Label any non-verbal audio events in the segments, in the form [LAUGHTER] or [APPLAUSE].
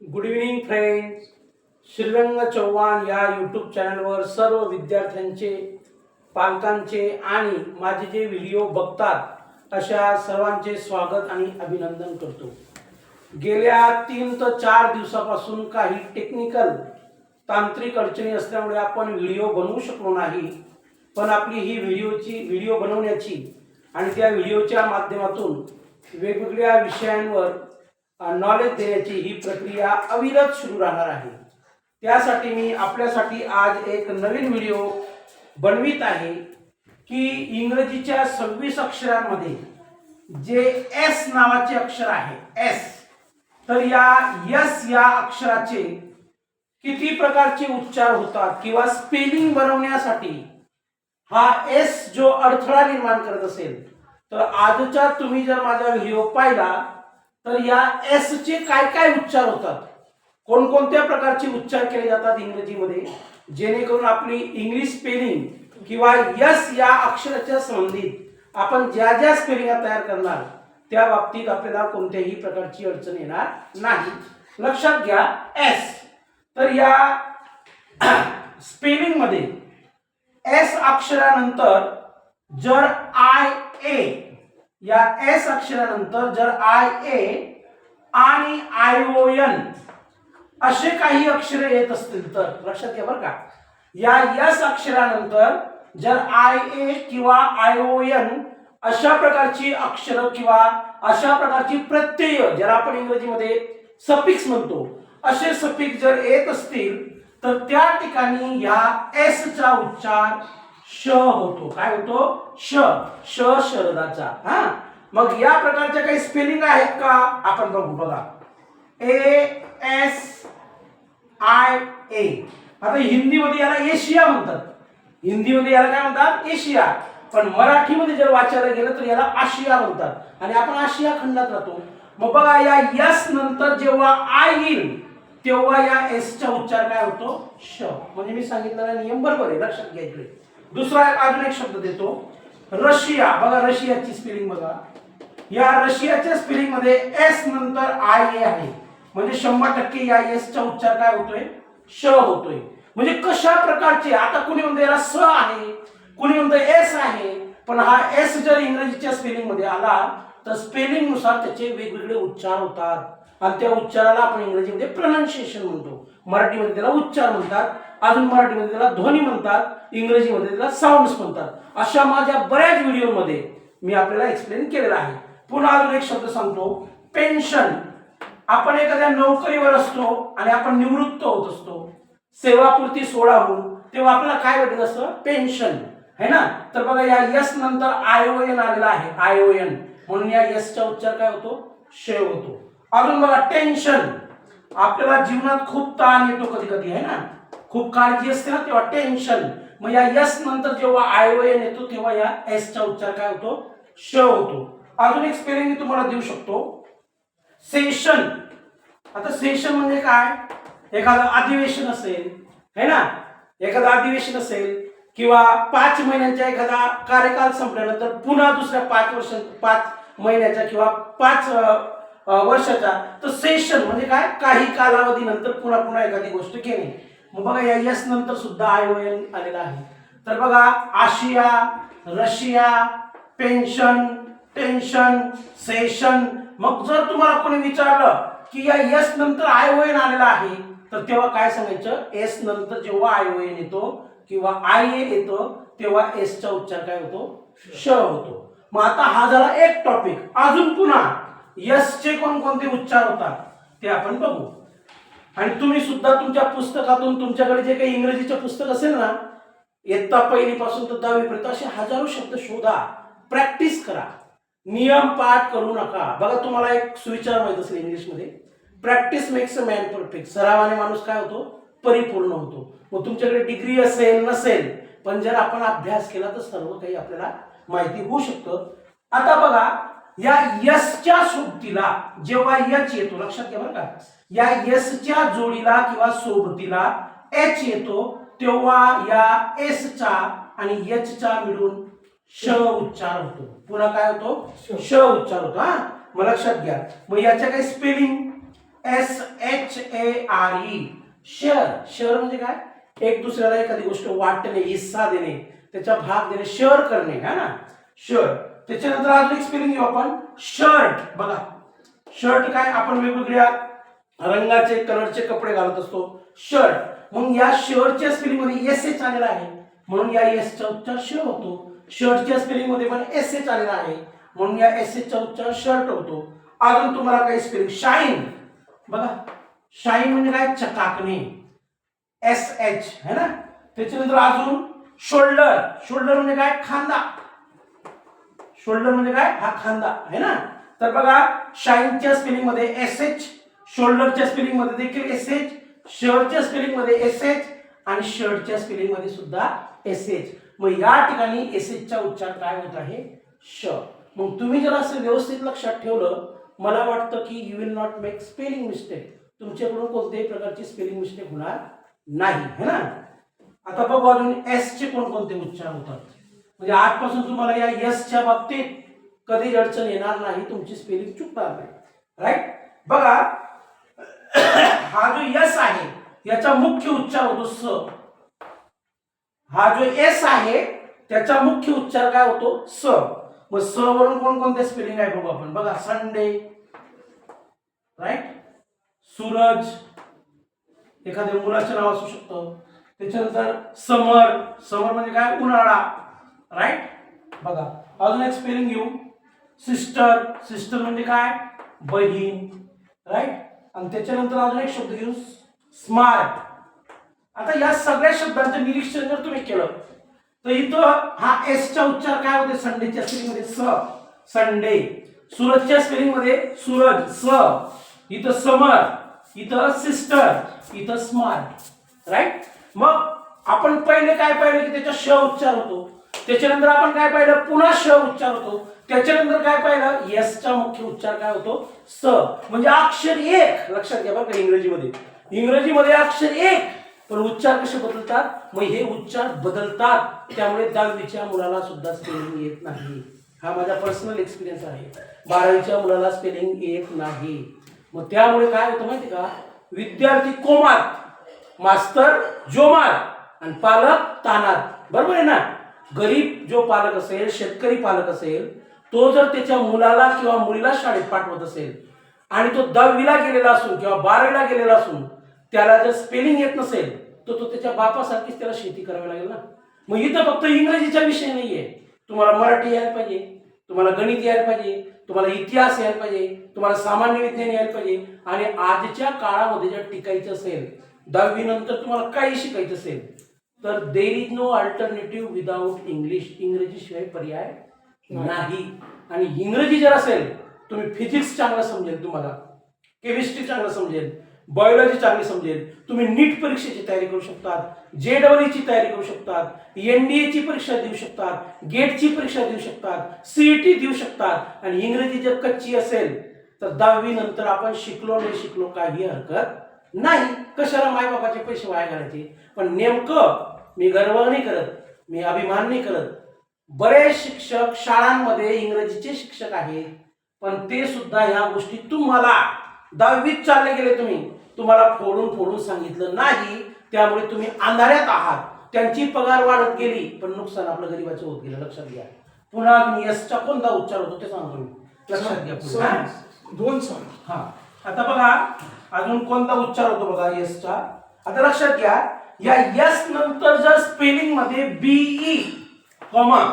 Good evening friends Shrirang Chavan या YouTube चॅनलवर सर्व विद्यार्थ्यांचे पालकांचे आणि माझे जे व्हिडिओ बघतात अशा सर्वांचे स्वागत आणि अभिनंदन करतो. गेल्या तीन ते चार दिवसापासून काही टेक्निकल तांत्रिक अडचणी असल्यामुळे आपण व्हिडिओ बनवू शकलो नाही. पण आपली ही व्हिडिओची व्हिडिओ बनवण्याची आणि त्या व्हिडिओच्या माध्यमातून वेगवेगळ्या विषयांवर नॉलेज देण्याची ही प्रक्रिया अविरत सुरू राहणार आहे. त्यासाठी मी आपल्यासाठी आज एक नवीन व्हिडिओ बनवित आहे की इंग्रजीच्या सव्वीस अक्षरांमध्ये जे एस नावाचे अक्षर आहे एस तर या यस या अक्षराचे किती प्रकारचे उच्चार होतात किंवा स्पेलिंग बनवण्यासाठी हा एस जो अडथळा निर्माण करत असेल तर आजच्या तुम्ही जर माझा व्हिडिओ पाहिला तर या एस चे काय काय उच्चार होतात? कोणकोणत्या प्रकारचे उच्चार केले जातात इंग्रजीमध्ये? जेणेकरून आपली इंग्लिश स्पेलिंग किंवा यस या अक्षराच्या संबंधित आपण ज्या ज्या स्पेलिंगा तयार करणार त्या बाबतीत आपल्याला कोणत्याही प्रकारची अडचण येणार नाही. लक्षात घ्या एस तर या [CLEARS THROAT] स्पेलिंगमध्ये एस अक्षरानंतर जर आय ए या एस अक्षरानंतर जर आय ए आणि आय ओ एन असे काही अक्षरे येत असतील तर लक्षात घ्या बरं का. या यस अक्षरानंतर जर आय ए किंवा आय ओ एन अशा प्रकारची अक्षरं किंवा अशा प्रकारची प्रत्यय ज्याला आपण इंग्रजीमध्ये सफिक्स म्हणतो असे सफिक्स जर येत असतील तर त्या ठिकाणी या एस चा उच्चार श होतो. काय होतो? श. श शरदाचा. हा? मग या प्रकारच्या काही स्पेलिंग आहेत का? आपण बघू बघा. ए एस आय ए आता हिंदीमध्ये याला एशिया म्हणतात. हिंदीमध्ये याला काय म्हणतात? एशिया. पण मराठीमध्ये जर वाचायला गेलं तर याला आशिया म्हणतात. आणि आपण आशिया खंडात राहतो. मग बघा या यस नंतर जेव्हा आय येईल तेव्हा या एस चा उच्चार काय होतो? श. म्हणजे मी सांगितलेला नियम बरोबर आहे. लक्षात घ्या दुसरा एक अजून एक शब्द देतो. रशिया बघा रशियाची स्पेलिंग बघा. या रशियाच्या स्पेलिंगमध्ये एस नंतर आय ए आहे. म्हणजे शंभर टक्के या एस चा उच्चार काय होतोय? श होतोय. म्हणजे कशा प्रकारचे? आता कुणी म्हणतो याला स आहे कुणी म्हणतो एस आहे पण हा एस जर इंग्रजीच्या स्पेलिंगमध्ये आला तर स्पेलिंगनुसार त्याचे वेगवेगळे उच्चार होतात. आणि त्या उच्चाराला आपण इंग्रजीमध्ये प्रनाऊन्सिएशन म्हणतो. मराठीमध्ये त्याला उच्चार म्हणतात. अजून मराठीमध्ये त्याला ध्वनी म्हणतात इंग्रजीमध्ये त्याला साऊंड्स म्हणतात. अशा माझ्या बऱ्याच व्हिडिओमध्ये मी आपल्याला एक्सप्लेन केलेला आहे. पुन्हा अजून एक शब्द सांगतो पेन्शन आपण एखाद्या नोकरीवर असतो आणि आपण निवृत्त होत असतो. सेवापूर्ती सोहळा होऊन तेव्हा आपल्याला काय भेटत असतं? पेन्शन है ना? तर बघा या यस नंतर आय ओ एन आलेला आहे. आय ओ एन म्हणून या यसचा उच्चार काय होतो? शेव होतो. अजून बघा टेन्शन आपल्याला जीवनात खूप ताण येतो कधी कधी आहे ना? खूप काळजी असते ना तेव्हा टेन्शन मग या यस नंतर जेव्हा आय ओ एन येतो तेव्हा या एस चा उच्चार काय होतो? श होतो. अजून एक स्पेलिंग मी तुम्हाला देऊ शकतो. सेशन आता सेशन म्हणजे काय? एखादं अधिवेशन असेल है ना? एखादं अधिवेशन असेल किंवा पाच महिन्यांचा एखादा कार्यकाल संपल्यानंतर पुन्हा दुसऱ्या पाच वर्ष पाच महिन्याच्या किंवा पाच वर्षाचा तर सेशन म्हणजे काय? काही कालावधीनंतर पुन्हा पुन्हा एखादी गोष्ट केली. मग बघा या यस नंतर सुद्धा आय ओ एन आलेला आहे. तर बघा आशिया रशिया पेन्शन टेन्शन सेशन. मग जर तुम्हाला कोणी विचारलं की या यस नंतर आय ओ एन आलेला आहे तर तेव्हा काय सांगायचं? एस नंतर जेव्हा आय ओ एन येतो किंवा आय ए येतो तेव्हा एसचा उच्चार काय होतो? श होतो. मग आता हा झाला एक टॉपिक अजून पुन्हा यसचे कोणकोणते उच्चार होतात ते आपण बघू. आणि तुम्ही सुद्धा तुमच्या पुस्तकातून तुमच्याकडे जे काही इंग्रजीचे पुस्तक असेल ना इयत्ता पहिलीपासून तर दहावीपर्यंत असे हजारो शब्द शोधा प्रॅक्टिस करा. नियम पाठ करू नका. बघा तुम्हाला एक सुविचार माहीत असेल इंग्लिशमध्ये. Practice makes a man perfect सरावाने माणूस काय होतो? परिपूर्ण होतो. मग तुमच्याकडे डिग्री असेल नसेल पण जर आपण अभ्यास केला तर सर्व काही आपल्याला माहिती होऊ शकतं. आता बघा या यसच्या सोबतीला जेव्हा यच येतो लक्षात घ्या बरं का. या यसच्या जोडीला किंवा सोबतीला एच येतो तेव्हा या एसचा आणि एचचा मिळून श उच्चार होतो. पुन्हा काय होतो? श. उच्चार होतो हा? मग लक्षात घ्या. मग याच्या काही spelling S H A R E share share म्हणजे काय? एक दुसऱ्याला एखादी गोष्ट वाटणे हिस्सा देणे त्याचा भाग देणे शेअर करणे है ना? शेअर त्याच्यानंतर अजून एक स्पेलिंग घेऊ आपण. शर्ट. बघा. शर्ट काय? आपण वेगवेगळ्या रंगाचे कलरचे कपडे घालत असतो. शर्ट मग या शर्टच्या स्पेलिंगमध्ये एस एच आलेला आहे. म्हणून या एस चा उच्चार श होतो. शर्टच्या स्पेलिंगमध्ये पण एस एच आलेला आहे. म्हणून या एस एच चा उच्चार शर्ट होतो. अजून तुम्हाला काही स्पेलिंग शाईन बघा. शाईन म्हणजे काय? चकाकणे. एस एच है ना? त्याच्यानंतर अजून शोल्डर शोल्डर म्हणजे काय? खांदा. शोल्डर म्हणजे काय? हा खांदा. है ना? तर बघा शाईनच्या स्पेलिंगमध्ये एस एच शोल्डरच्या स्पेलिंगमध्ये देखील एस एच शर्टच्या स्पेलिंगमध्ये एस एच आणि शर्टच्या स्पेलिंगमध्ये सुद्धा एस एच मग या ठिकाणी एस एचचा उच्चार काय होत आहे? श. मग तुम्ही जर असं व्यवस्थित लक्षात ठेवलं मला वाटतं की you will not make spelling mistake तुमच्याकडून कोणत्याही प्रकारची स्पेलिंग मिस्टेक होणार नाही है ना? आता बघू अजून एस चे कोणकोणते उच्चार होतात. म्हणजे आजपासून तुम्हाला या एसच्या बाबतीत कधीच अडचण येणार नाही तुमची स्पेलिंग चुकणार नाही. राईट बघा हा जो यस आहे याचा मुख्य उच्चार होतो स. हा जो एस आहे त्याचा मुख्य उच्चार काय होतो? स. मग स वरून कोणकोणते स्पेलिंग आहे बघू आपण. बघा संडे राईट सूरज एखाद्या मुलाचं नाव असू शकतं. त्याच्यानंतर समर समर म्हणजे काय? उन्हाळा राईट बघा अजून एक स्पेलिंग घेऊ. सिस्टर सिस्टर म्हणजे काय? बहीण राईट आणि त्याच्यानंतर अजून एक शब्द घेऊ स्मार्ट. आता या सगळ्या शब्दांचं निरीक्षण जर तुम्ही केलं तर इथं हा एस चा उच्चार काय होते? संडेच्या स्पेलिंगमध्ये स संडे. सूरजच्या स्पेलिंगमध्ये सूरज स. इथं समर इथं सिस्टर इथं स्मार्ट राईट मग आपण पहिले काय पाहिलं की त्याचा श उच्चार होतो. त्याच्यानंतर आपण काय पाहिलं? पुन्हा श उच्चार होतो. त्याच्यानंतर काय पाहिलं? यसचा मुख्य उच्चार काय होतो? स. म्हणजे अक्षर एक. लक्षात घ्या बघा का इंग्रजीमध्ये. इंग्रजीमध्ये अक्षर एक. पण उच्चार कसे बदलतात? मग हे उच्चार बदलतात. त्यामुळे दहावीच्या मुलाला सुद्धा स्पेलिंग येत नाही. हा माझा पर्सनल एक्सपिरियन्स आहे. बारावीच्या मुलाला स्पेलिंग येत नाही. मग त्यामुळे काय होतं माहिती का? विद्यार्थी कोमात मास्तर जोमात आणि पालक तानात बरोबर आहे ना? गरीब जो पालक असेल शेतकरी पालक असेल तो जर त्याच्या मुलाला किंवा मुलीला शाळेत पाठवत असेल आणि तो दहावीला गेलेला असून किंवा बारावीला गेलेला असून त्याला जर स्पेलिंग येत नसेल तर तो त्याच्या बापासारखीच त्याला शेती करावी लागेल ना. मग इथं फक्त इंग्रजीचा विषय नाहीये. तुम्हाला मराठी यायला पाहिजे तुम्हाला गणित यायला पाहिजे तुम्हाला इतिहास यायला पाहिजे तुम्हाला सामान्य विज्ञान यायला पाहिजे आणि आजच्या काळामध्ये जर टिकायचं असेल दहावी नंतर तुम्हाला काही शिकायचं असेल तर there is no alternative without English इंग्रजीशिवाय पर्याय नाही. आणि इंग्रजी जर असेल तुम्ही फिजिक्स चांगलं समजेल तुम्हाला. केमिस्ट्री चांगलं समजेल. बायोलॉजी चांगली समजेल. तुम्ही नीट परीक्षेची तयारी करू शकतात. जे ची तयारी करू शकतात. एनडीएची परीक्षा देऊ शकतात. गेटची परीक्षा देऊ शकतात. सीईटी देऊ शकतात. आणि इंग्रजी जर कच्ची असेल तर दहावी नंतर आपण शिकलो नाही शिकलो काही हरकत नाही. कशाला मायबापाचे पैसे वाया घालायचे? पण नेमकं मी गर्व नाही करत मी अभिमान नाही करत. बरेच शिक्षक शाळांमध्ये इंग्रजीचे शिक्षक आहेत पण ते सुद्धा ह्या गोष्टी तुम्हाला दहावीत चालले गेले तुम्ही. तुम्हाला फोडून फोडून सांगितलं नाही त्यामुळे तुम्ही अंधाऱ्यात आहात. त्यांची पगार वाढत गेली पण नुकसान आपलं गरीबाचं होत गेलं. लक्षात घ्या. पुन्हा यशचा कोणता उच्चार होतो ते सांगतो मी लक्षात घ्या पुन्हा. दोन सॉरी. हा. आता बघा अजून कोणता उच्चार होतो बघा यसचा आता लक्षात घ्या या यस नंतर जर स्पेलिंगमध्ये बीई कॉमा.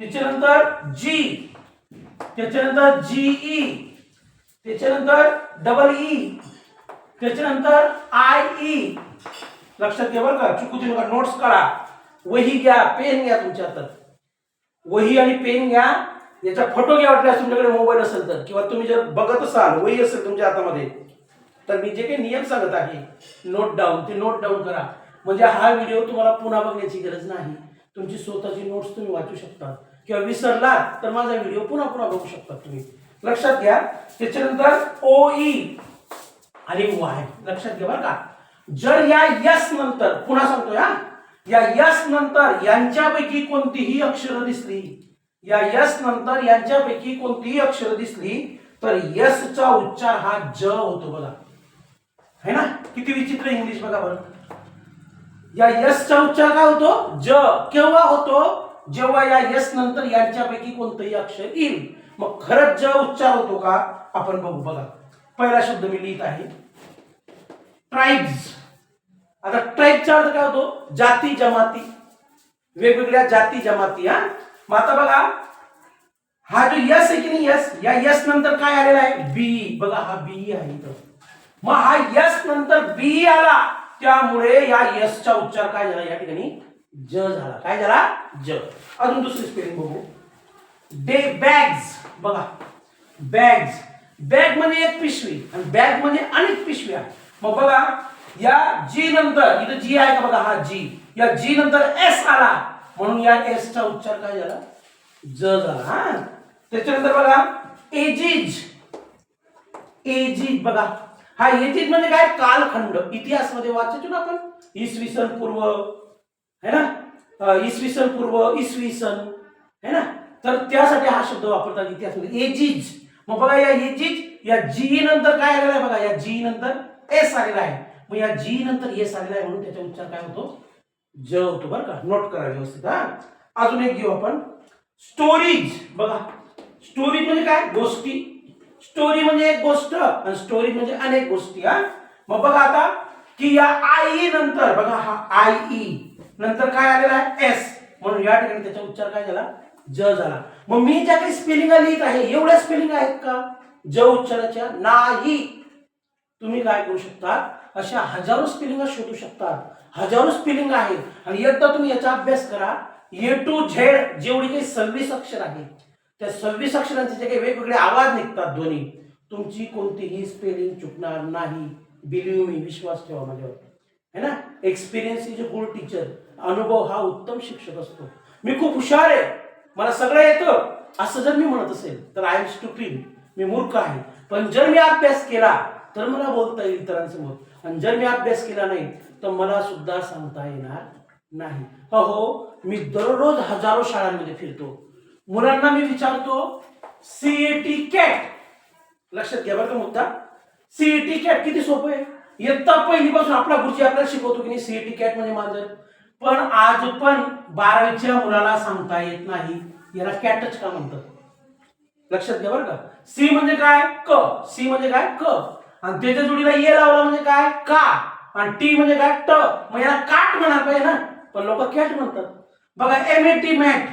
त्याच्यानंतर जी त्याच्यानंतर जीई त्याच्यानंतर डबल ई e. त्याच्यानंतर आय ई लक्षात घ्या बरं का चुकू देऊ नका नोट्स करा वही घ्या पेन घ्या तुमच्या हातात. वही आणि पेन घ्या याचा फोटो घ्या वाटल्यास तुमच्याकडे मोबाईल असेल तर. किंवा तुम्ही जर बघत असाल वही असेल तुमच्या हातामध्ये तर मी जे काही नियम सांगत आहे नोट डाऊन ते नोट डाऊन करा. म्हणजे हा व्हिडिओ तुम्हाला पुन्हा बघण्याची गरज नाही. तुमची स्वतःची नोट्स तुम्ही वाचू शकता किंवा विसरलात तर माझा व्हिडिओ पुन्हा पुन्हा बघू शकता तुम्ही. लक्षात घ्या. त्याच्यानंतर ओ ई आणि वाय लक्षात घ्या बरं का. जर या यस नंतर पुन्हा सांगतो हा. या यस नंतर यांच्यापैकी कोणतीही अक्षरं दिसली. या यस नंतर यांच्यापैकी कोणतीही अक्षरं दिसली तर यसचा उच्चार हा ज होतो बघा. है ना? किती विचित्र इंग्लिश बघा बरं. या यसचा उच्चार काय होतो? ज. केव्हा होतो? जेव्हा या यस नंतर यांच्यापैकी कोणतंही अक्षर येईल. मग खरंच ज उच्चार होतो का? आपण बघू बघा. पहिला शब्द मी लिहित आहे. ट्राईब्स आता ट्राईबचा अर्थ काय होतो? जाती जमाती. वेगवेगळ्या जाती जमाती हा? मग आता बघा. हा जो यस आहे की नाही यस या यस नंतर काय आलेला आहे? बी बघा हा बी आहे इथं. मग हा यस नंतर बी आला. त्यामुळे या यसचा उच्चार काय झाला? या ठिकाणी ज झाला. काय झाला? ज. अजून दुसरी स्पेलिंग बघू. डे बॅग्स बघा. बॅग्स बॅग म्हणजे एक पिशवी आणि बॅग म्हणजे अनेक पिशव्या मग बघा या जी नंतर इथं जी आहे का बघा? हा जी या जी नंतर एस आला. म्हणून या एसचा उच्चार काय झाला? ज झाला हा. त्याच्यानंतर बघा एजीज एजीज बघा. हा एजिज म्हणजे काय? कालखंड. इतिहासमध्ये वाचायचो ना आपण. इसवी सन पूर्व. है ना? इसवी सन पूर्व इसवी सन. है ना? तर त्यासाठी हा शब्द वापरतात इतिहासमध्ये. एजीज. मग बघा या एजीज या जी नंतर काय आलेला आहे बघा? या जी नंतर एस आलेला आहे. मग या जी नंतर एस आलेला आहे म्हणून त्याचा उच्चार काय होतो? ज होतो बरं का? नोट करा व्यवस्थित हा. अजून एक घेऊ आपण. स्टोरीज. बघा. स्टोरीज म्हणजे काय? गोष्टी. स्टोरी म्हणजे एक गोष्ट आणि स्टोरी म्हणजे अनेक गोष्टी हा? मग बघा आता की या आई नंतर बघा हा आय ई नंतर काय आलेला आहे? एस म्हणून या ठिकाणी त्याचा उच्चार काय झाला? ज झाला. मग मी ज्या काही स्पेलिंग लिहित आहे एवढ्या स्पेलिंग आहेत का? ज उच्चाराच्या नाही. तुम्ही काय करू शकता? अशा हजारो स्पेलिंग शोधू शकता. हजारो स्पेलिंग आहेत. आणि एकदा तुम्ही याचा अभ्यास करा. ए टू झेड जेवढी काही सव्वीस अक्षर आहेत त्या सव्वीस अक्षरांचे जे काही वेगवेगळे आवाज निघतात ध्वनी तुमची कोणतीही स्पेलिंग चुकणार नाही. बिलीव मी विश्वास ठेवा माझ्यावर. है ना? Experience is a good teacher अनुभव हा उत्तम शिक्षक असतो. मी खूप हुशार आहे. मला सगळं येतं. असं जर मी म्हणत असेल तर आय एम स्टुपिड मी मूर्ख आहे. पण जर मी अभ्यास केला तर मला बोलता येईल इतरांसमोर. आणि जर मी अभ्यास केला नाही तर मला सुद्धा सांगता येणार नाही. हो हो मी दररोज हजारो शाळांमध्ये फिरतो. मुलांना मी विचारतो सीईटी कॅट लक्षात घ्या बरं का मुद्दा. सीईटी कॅट किती सोपं आहे? इयत्ता पहिलीपासून आपला गुरुजी आपल्याला शिकवतो की नाही सीईटी कॅट म्हणजे मांजर. पण आज पण बारावीच्या मुलाला सांगता येत नाही. याला कॅटच का म्हणतात? लक्षात घ्या बरं का. सी म्हणजे काय? क. सी म्हणजे काय? क. आणि त्याच्या जोडीला ये लावला म्हणजे काय? का. आणि टी म्हणजे काय? ट मग याला काट म्हणायला पाहिजे ना. पण लोक कॅट म्हणतात. बघा M A T mat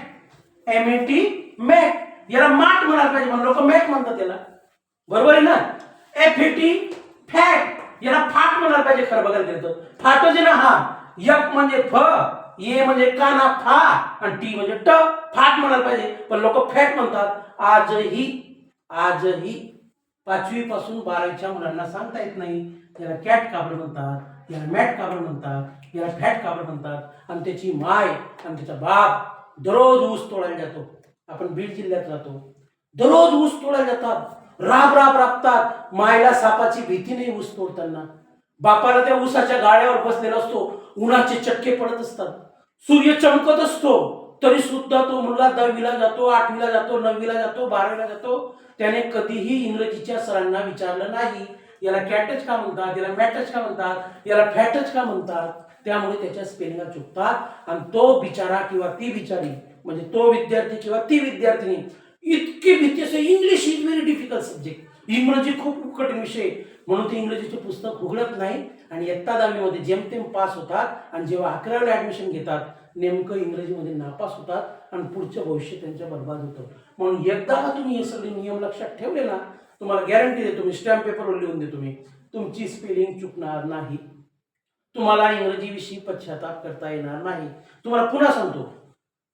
M A T mac याला माठ म्हणायला पाहिजे म्हणून. लोक मॅक म्हणतात त्याला बरोबर आहे ना? एफ ए टी फॅट याला फाट म्हणायला पाहिजे खरं बघायला गेलं तर. फाटच म्हणजे ना हा. यक म्हणजे फ ये म्हणजे काना फा आणि टी म्हणजे ट फाट म्हणायला पाहिजे. पण लोक फॅट म्हणतात. आजही आजही पाचवी पासून बारावीच्या मुलांना सांगता येत नाही. याला कॅट काबर म्हणतात. याला मॅट काबर म्हणतात. याला फॅट काबर म्हणतात. आणि त्याची माय आणि त्याचा बाप दररोज ऊस तोडायला जातो. आपण बीड जिल्ह्यात राहतो. दररोज ऊस तोडायला जातात. राब राब राबतात. मायला सापाची भीती नाही ऊस तोडताना. बापाला त्या ऊसाच्या गाड्यावर बसलेला असतो. उन्हाचे चटके पडत असतात. सूर्य चमकत असतो. तरी सुद्धा तो मुलगा दहावीला जातो आठवीला जातो नववीला जातो बारावीला जातो. त्याने कधीही इंग्रजीच्या सरांना विचारलं नाही. याला कॅटच का म्हणतात? याला मॅटच का म्हणतात? याला फॅटच का म्हणतात? त्यामुळे त्याच्या स्पेलिंगा चुकतात. आणि तो बिचारा किंवा ती बिचारी म्हणजे तो विद्यार्थी किंवा ती विद्यार्थिनी इतकी भीती असते. English is very difficult subject इंग्रजी खूप कठीण विषय. म्हणून ते इंग्रजीचे पुस्तक उघडत नाही. आणि इयत्ता दहावीमध्ये जेमतेम पास होतात आणि जेव्हा अकरावीला ऍडमिशन घेतात नेमकं इंग्रजीमध्ये नापास होतात आणि पुढचं भविष्य त्यांच्या बर्बाद होतं. म्हणून एकदा का तुम्ही हे सगळे नियम लक्षात ठेवले ना तुम्हाला गॅरंटी देतो मी स्टॅम्प पेपरवर लिहून देतो मी तुमची स्पेलिंग चुकणार नाही. तुम्हाला इंग्रजीविषयी पश्चाताप करता येणार नाही. तुम्हाला पुन्हा सांगतो.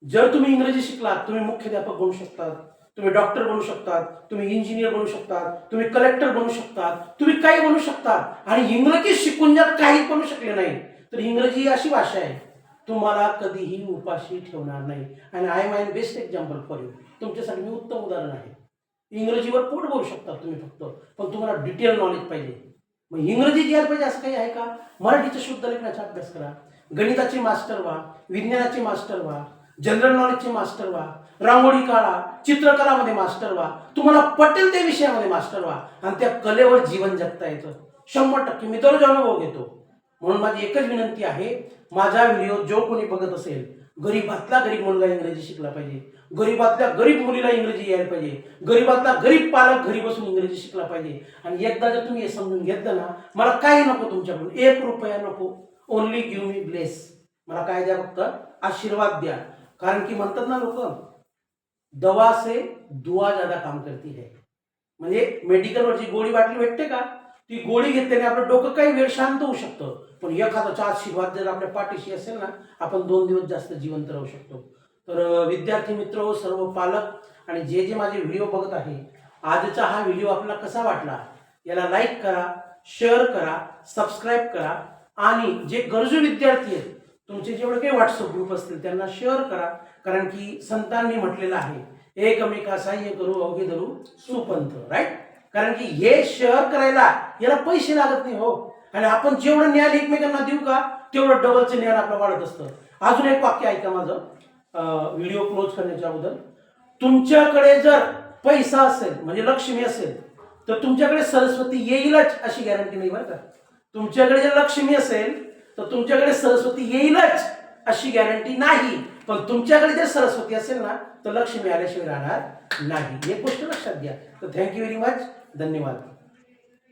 जर तुम्ही इंग्रजी शिकलात तुम्ही मुख्याध्यापक बनू शकतात तुम्ही डॉक्टर बनू शकतात तुम्ही इंजिनियर बनू शकतात तुम्ही कलेक्टर बनू शकतात तुम्ही काही बनू शकतात आणि इंग्रजी शिकून जर काही बनू शकले नाही तर इंग्रजी ही अशी भाषा आहे. तुम्हाला कधीही उपाशी ठेवणार नाही. आणि I my best example for you तुमच्यासाठी मी उत्तम उदाहरण आहे. इंग्रजीवर पोट बोलू शकता तुम्ही फक्त. पण तुम्हाला डिटेल नॉलेज पाहिजे. मग इंग्रजी यायला पाहिजे असं काही आहे का? मराठीचे शुद्ध लेखनाचा अभ्यास करा. गणिताचे मास्टर व्हा विज्ञानाचे मास्टर व्हा जनरल नॉलेजचे मास्टर व्हा रांगोळी काढा चित्रकलामध्ये मास्टर व्हा तुम्हाला पटेल त्या विषयामध्ये मास्टर व्हा आणि त्या कलेवर जीवन जगता येतं. शंभर टक्के मी दररोज अनुभव घेतो. म्हणून माझी एकच विनंती आहे माझा व्हिडिओ जो कोणी बघत असेल गरीबातला गरीब मुलगा इंग्रजी शिकला पाहिजे. गरीबातल्या गरीब मुलीला इंग्रजी यायला पाहिजे. गरीबातला गरीब पालक घरी बसून इंग्रजी शिकला पाहिजे. आणि एकदा जर तुम्ही हे समजून घेतलं ना मला काही नको तुमच्याकडून. एक रुपया नको. ओनली गिव्ह मी ब्लेस मला काय द्या फक्त आशीर्वाद द्या. कारण की म्हणतात ना लोक दवा से दुआ ज्यादा काम करती है. म्हणजे मेडिकलवरची गोळी बाटली भेटते का? ती गोळी घेतल्याने आपलं डोकं काही वेळ शांत होऊ शकतं. पण एखादा आशीर्वाद जर आपल्या पाठीशी असेल ना आपण दोन दिवस जास्त जिवंत राहू शकतो. तर विद्यार्थी मित्र व सर्व पालक आणि जे जे माझे व्हिडिओ बघत आहे आजचा हा व्हिडिओ आपल्याला कसा वाटला? याला लाईक करा शेअर करा सबस्क्राईब करा आणि जे गरजू विद्यार्थी आहेत तुमचे जेवढे काही व्हॉट्सअप ग्रुप असतील त्यांना शेअर करा. कारण की संतांनी म्हटलेलं आहे एकमेका सहाय्य करू अवघे धरू सुपंथ राईट कारण की हे शेअर करायला याला पैसे लागत नाही हो. आणि आपण जेवढं ज्ञान एकमेकांना देऊ का तेवढं डबलचं ज्ञान आपलं वाढत असतं. अजून एक वाक्य ऐका माझं. व्हिडिओ क्लोज करण्याच्या अगोदर तुमच्याकडे जर पैसा असेल म्हणजे लक्ष्मी असेल तर तुमच्याकडे सरस्वती येईलच अशी गॅरंटी नाही बरं का. तुमच्याकडे जर लक्ष्मी असेल तर तुमच्याकडे सरस्वती येईलच अशी गॅरंटी नाही. पण तुमच्याकडे जर सरस्वती असेल ना तर लक्ष्मी आल्याशिवाय राहणार नाही. एक गोष्ट लक्षात घ्या. तर थँक्यू व्हेरी मच धन्यवाद.